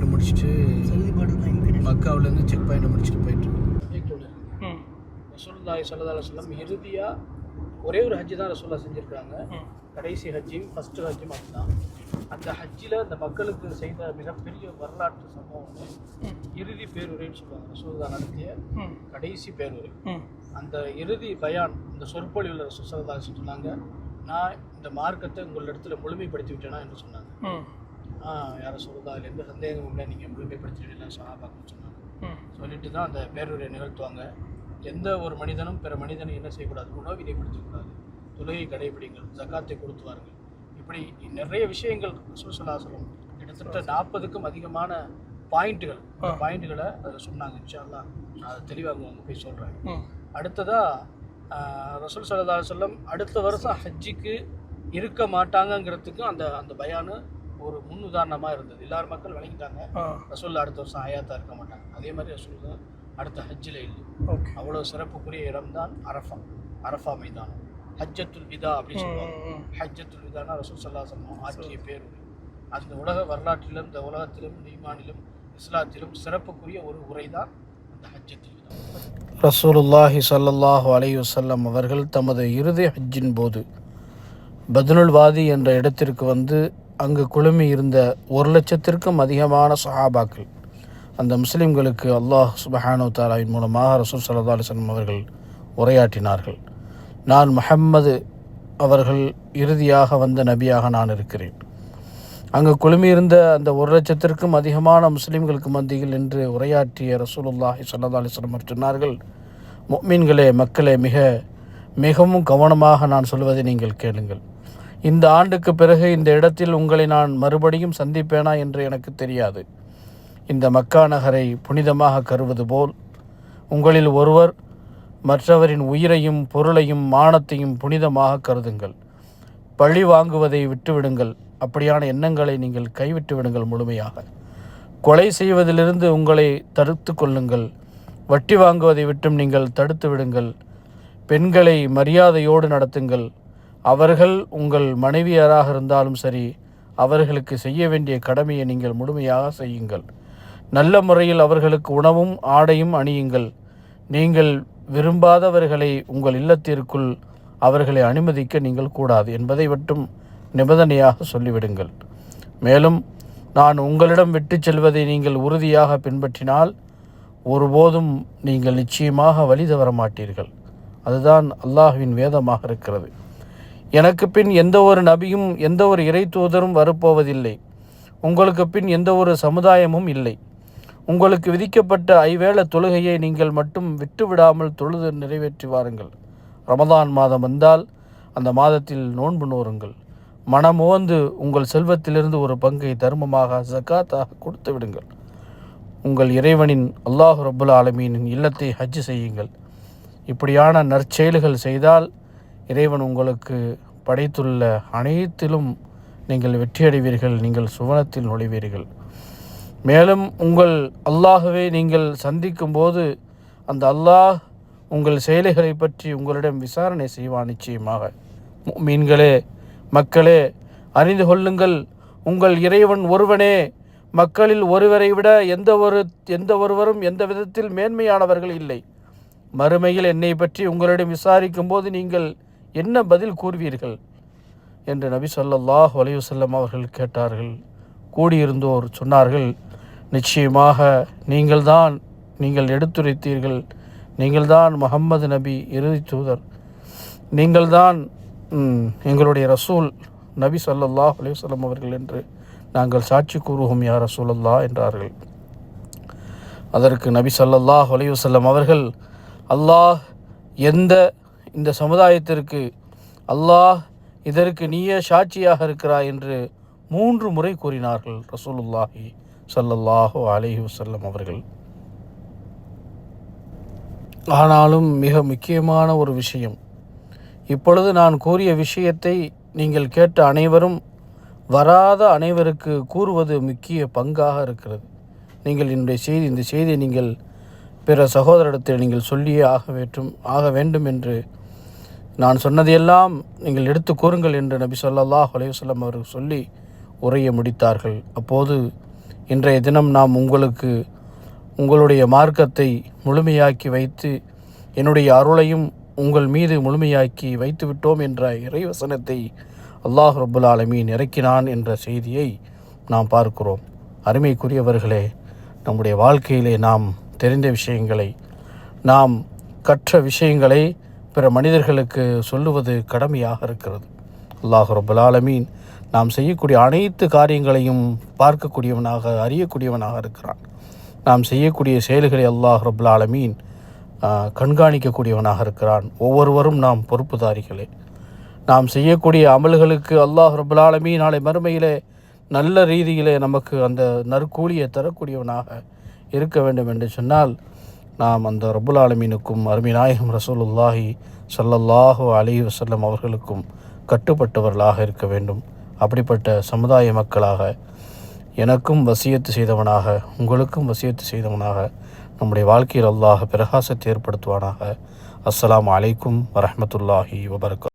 Point முடிச்சுட்டு மக்காவிலேருந்து check point முடிச்சுட்டு போயிட்டு. ம். ரசூலுல்லாஹி ஸல்லல்லாஹு அலைஹி வஸல்லம் இறுதியாக ஒரே ஒரு ஹஜ்ஜு தான் ரசூல்லா செஞ்சுருக்காங்க. கடைசி ஹஜ்ஜியும் ஃபஸ்ட்டு ஹஜ்ஜும் அதுதான் அந்த ஹஜ்ஜில் அந்த மக்களுக்கு செய்த மிகப்பெரிய வரலாற்று சம்பவம் இறுதி பேருரைன்னு சொல்லுவாங்க. ரசூல்லா நடத்திய கடைசி பேருரை. அந்த இறுதி பயான் இந்த சொற்பொழிவில் ரசூல் வஸல்லம் சொன்னாங்க நான் இந்த மார்க்கத்தை உங்களிடத்துல முழுமைப்படுத்தி விட்டேனா என்று சொன்னாங்க. ம் ஆ யார சொல்லுதா அதில் எந்த சந்தேகமும் இல்லை. நீங்கள் முழுமைப்படுத்திவிடலாம் சஹாபாக்குன்னு சொன்னாங்க ம். சொல்லிட்டு தான் அந்த பேருரை நிகழ்த்துவாங்க. எந்த ஒரு மனிதனும் பிற மனிதனை என்ன செய்யக்கூடாது? உணவினை கொடுத்துக்கூடாது தொழுகை கடைபிடிங்கள். ஜக்காத்தை கொடுத்து வாருங்கள் இப்படி நிறைய விஷயங்கள் சுசலாசலம் கிட்டத்தட்ட நாற்பதுக்கும் அதிகமான பாயிண்ட்டுகள். பாயிண்ட்டுகளை அதில் சொன்னாங்க. இன்ஷா அல்லாஹ் நான் அதை தெளிவாக அவங்க போய் சொல்கிறேன் ம். அடுத்ததா ஆஹ், ரசூல் சல்லா சொல்லம் அடுத்த வருஷம் ஹஜ்ஜிக்கு இருக்க மாட்டாங்கங்கிறதுக்கும் அந்த அந்த பயானு ஒரு முன் உதாரணமாக இருந்தது. எல்லார் மக்கள் விளங்கிட்டாங்க ரசூல்லா அடுத்த வருஷம் ஆயாத்தா இருக்க மாட்டாங்க. அதே மாதிரி ரசூல் தான் அடுத்த ஹஜ்ஜில் இல்லை. ஓகே. அவ்வளோ சிறப்புக்குரிய இடம் தான் அரஃபா. அரஃபா மைதானம். ஹஜ்ஜத்துல் விதா அப்படின்னு சொல்லுவாங்க. ஹஜ்ஜத்துல் விதானா ரசூல் சல்லா சொல்லம் ஆற்றிய பேர் அந்த உலக வரலாற்றிலும் இந்த உலகத்திலும் இந்த ஈமானிலும் இஸ்லாத்திலும் சிறப்புக்குரிய ஒரு உரை தான் அந்த ஹஜ்ஜத்துல் விதா. ரசூலுல்லாஹி ஸல்லல்லாஹு அலைஹி வஸல்லம் அவர்கள் தமது இறுதி ஹஜ்ஜின் போது பத்னுல் வாதி என்ற இடத்திற்கு வந்து அங்கு குழுமி இருந்த ஒரு லட்சத்திற்கும் அதிகமான சஹாபாக்கள். அந்த முஸ்லிம்களுக்கு அல்லாஹ் சுபஹானு தாலாவின் மூலமாக ரசூல் சல்லா அலிஸ்லம் அவர்கள் உரையாற்றினார்கள். நான் முஹம்மது அவர்கள் இறுதியாக வந்த நபியாக நான் இருக்கிறேன். அங்கு குழுமியிருந்த அந்த ஒரு லட்சத்திற்கும் அதிகமான முஸ்லீம்களுக்கு மத்தியில் என்று உரையாற்றிய ரசூலுல்லாஹி சல்லா அலிஸ்லம் சொன்னார்கள் முஃமின்களே மக்களே மிக மிகவும் கவனமாக நான் சொல்வதை நீங்கள் கேளுங்கள். இந்த ஆண்டுக்கு பிறகு இந்த இடத்தில் உங்களை நான் மறுபடியும் சந்திப்பேனா என்று எனக்கு தெரியாது. இந்த மக்கா நகரை புனிதமாக கருவது போல் உங்களில் ஒருவர் மற்றவரின் உயிரையும் பொருளையும் மானத்தையும் புனிதமாக கருதுங்கள். பழி வாங்குவதை விட்டுவிடுங்கள். அப்படியான எண்ணங்களை நீங்கள் கைவிட்டு விடுங்கள் முழுமையாக. கொலை செய்வதிலிருந்து உங்களை தடுத்து கொள்ளுங்கள். வட்டி வாங்குவதை விட்டும் நீங்கள் தடுத்து விடுங்கள் பெண்களை மரியாதையோடு நடத்துங்கள். அவர்கள் உங்கள் மனைவியராக இருந்தாலும் சரி அவர்களுக்கு செய்ய வேண்டிய கடமையை நீங்கள் முழுமையாக செய்யுங்கள். நல்ல முறையில் அவர்களுக்கு உணவும் ஆடையும் அணியுங்கள். நீங்கள் விரும்பாதவர்களை உங்கள் இல்லத்திற்குள் அவர்களை அனுமதிக்க நீங்கள் கூடாது என்பதை மட்டும் நிபந்தனையாக சொல்லிவிடுங்கள். மேலும் நான் உங்களிடம் விட்டுச் செல்வதை நீங்கள் உறுதியாக பின்பற்றினால் ஒருபோதும் நீங்கள் நிச்சயமாக வழி தவற மாட்டீர்கள் அதுதான் அல்லாஹ்வின் வேதமாக இருக்கிறது. எனக்கு பின் எந்த ஒரு நபியும் எந்த ஒரு இறை தூதரும் வரப்போவதில்லை. உங்களுக்கு பின் எந்த ஒரு சமுதாயமும் இல்லை. உங்களுக்கு விதிக்கப்பட்ட ஐவேள தொழுகையை நீங்கள் மட்டும் விட்டுவிடாமல் தொழுது நிறைவேற்றி வாருங்கள். ரமதான் மாதம் வந்தால் அந்த மாதத்தில் நோன்பு நோருங்கள். மனமோந்து உங்கள் செல்வத்திலிருந்து ஒரு பங்கை தர்மமாக ஜக்காத்தாக கொடுத்து விடுங்கள். உங்கள் இறைவனின் அல்லாஹ் ரபுல் ஆலமீனின் இல்லத்தை ஹஜ் செய்யுங்கள். இப்படியான நற்செயல்கள் செய்தால் இறைவன் உங்களுக்கு படைத்துள்ள அனைத்திலும் நீங்கள் வெற்றியடைவீர்கள் நீங்கள் சுவனத்தில் நுழைவீர்கள். மேலும் உங்கள் அல்லாகவே நீங்கள் சந்திக்கும் போது அந்த அல்லாஹ் உங்கள் செயல்களை பற்றி உங்களிடம் விசாரணை செய்வான் நிச்சயமாக. மீன்களே மக்களே அறிந்து கொள்ளுங்கள் உங்கள் இறைவன் ஒருவனே. மக்களில் ஒருவரை விட எந்த ஒரு எந்த ஒருவரும் எந்த விதத்தில் மேன்மையானவர்கள் இல்லை. மறுமையில் என்னை பற்றி உங்களிடம் விசாரிக்கும் போது நீங்கள் என்ன பதில் கூறுவீர்கள்? என்று நபி சொல்லாஹ் வலையுசல்லம் அவர்கள் கேட்டார்கள். கூடியிருந்தோர் சொன்னார்கள் நிச்சயமாக நீங்கள்தான் நீங்கள் எடுத்துரைத்தீர்கள். நீங்கள்தான் முகம்மது நபி இறுதி தூதர். நீங்கள்தான் எங்களுடைய ரசூல் நபி ஸல்லல்லாஹு அலையுசல்லம் அவர்கள் என்று நாங்கள் சாட்சி கூறுவோம் யார் ரசூலல்லா என்றார்கள். அதற்கு நபி ஸல்லல்லாஹு அலையுசல்லம் அவர்கள் அல்லாஹ் எந்த இந்த சமுதாயத்திற்கு அல்லாஹ் இதற்கு நீயே சாட்சியாக இருக்கிறாய் என்று மூன்று முறை கூறினார்கள் ரசூலுல்லாஹி சல்லல்லாஹு அலஹி வசல்லம் அவர்கள். ஆனாலும் மிக முக்கியமான ஒரு விஷயம் இப்பொழுது நான் கூறிய விஷயத்தை நீங்கள் கேட்ட அனைவரும் வராத அனைவருக்கு கூறுவது முக்கிய பங்காக இருக்கிறது. நீங்கள் என்னுடைய செய்தி இந்த செய்தியை நீங்கள் பிற சகோதரிடத்தில் நீங்கள் சொல்லியே ஆக வேண்டும் ஆக வேண்டும் என்று நான் சொன்னதையெல்லாம் நீங்கள் எடுத்து கூறுங்கள் என்று நபி சொல்லாஹ் அலையுசல்லம் அவர்கள் சொல்லி உரையை முடித்தார்கள். அப்போது இன்றைய தினம் நாம் உங்களுக்கு உங்களுடைய மார்க்கத்தை முழுமையாக்கி வைத்து என்னுடைய அருளையும் உங்கள் மீது முழுமையாக்கி வைத்து விட்டோம் என்ற இறைவசனத்தை அல்லாஹ் ரபுல் ஆலமீன் இறக்கினான் என்ற செய்தியை நாம் பார்க்கிறோம். அருமைக்குரியவர்களே நம்முடைய வாழ்க்கையிலே நாம் தெரிந்த விஷயங்களை நாம் கற்ற விஷயங்களை பிற மனிதர்களுக்கு சொல்லுவது கடமையாக இருக்கிறது. அல்லாஹ் ரபுலாலமீன் நாம் செய்யக்கூடிய அனைத்து காரியங்களையும் பார்க்கக்கூடியவனாக அறியக்கூடியவனாக இருக்கிறான். நாம் செய்யக்கூடிய செயல்களை அல்லாஹ் ரபுலாலமீன் கண்காணிக்கக்கூடியவனாக இருக்கிறான். ஒவ்வொருவரும் நாம் பொறுப்புதாரிகளே. நாம் செய்யக்கூடிய அமல்களுக்கு அல்லாஹ் ரபுல் நாளை மறுமையிலே நல்ல ரீதியிலே நமக்கு அந்த நற்கூலியை தரக்கூடியவனாக இருக்க வேண்டும் என்று சொன்னால் நாம் அந்த ரபுல் ஆலமீனுக்கும் அருமை நாயகம் ரசூலுல்லாஹி சல்லல்லாஹு அலி வசல்லம் அவர்களுக்கும் கட்டுப்பட்டவர்களாக இருக்க வேண்டும். அப்படிப்பட்ட சமுதாய மக்களாக எனக்கும் வசியத்து செய்தவனாக உங்களுக்கும் வசியத்து செய்தவனாக நம்முடைய வாழ்க்கையில் அல்லாஹ் பிரகாசத்தை ஏற்படுத்துவானாக. அஸ்லாம் அலைக்கும் வரமத்துல்லாஹி வபர்கா